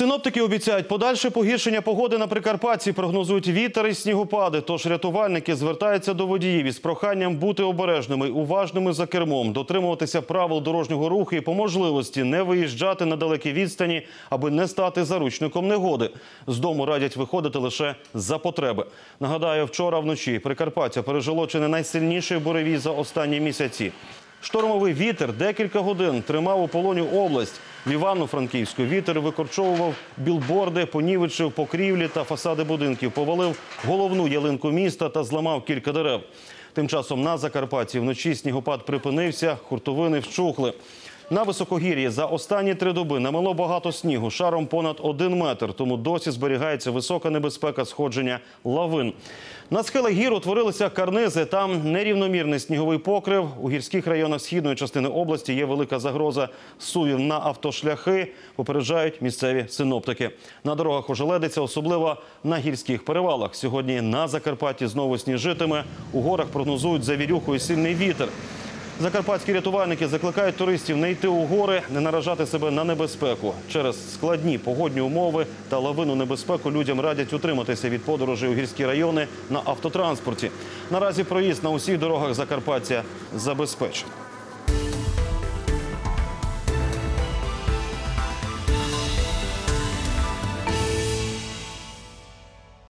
Синоптики обіцяють подальше погіршення погоди на Прикарпатті. Прогнозують вітер і снігопади. Тож рятувальники звертаються до водіїв із проханням бути обережними, уважними за кермом, дотримуватися правил дорожнього руху і по можливості не виїжджати на далекі відстані, аби не стати заручником негоди. З дому радять виходити лише за потреби. Нагадаю, вчора вночі Прикарпаття пережило чи не найсильніший буревій за останні місяці. Штормовий вітер декілька годин тримав у полоні область. В Івано-Франківську вітер викорчовував білборди, понівечив покрівлі та фасади будинків, повалив головну ялинку міста та зламав кілька дерев. Тим часом на Закарпатті вночі снігопад припинився, хуртовини вщухли. На високогір'ї за останні три доби намело багато снігу, шаром понад один метр, тому досі зберігається висока небезпека сходження лавин. На схилах гір утворилися карнизи. Там нерівномірний сніговий покрив. У гірських районах східної частини області є велика загроза сувів на автошляхи. Попереджають місцеві синоптики. На дорогах ожеледиться, особливо на гірських перевалах. Сьогодні на Закарпатті знову сніжитиме. У горах прогнозують завірюху і сильний вітер. Закарпатські рятувальники закликають туристів не йти у гори, не наражати себе на небезпеку. Через складні погодні умови та лавину небезпеку людям радять утриматися від подорожей у гірські райони на автотранспорті. Наразі проїзд на усіх дорогах Закарпаття забезпечений.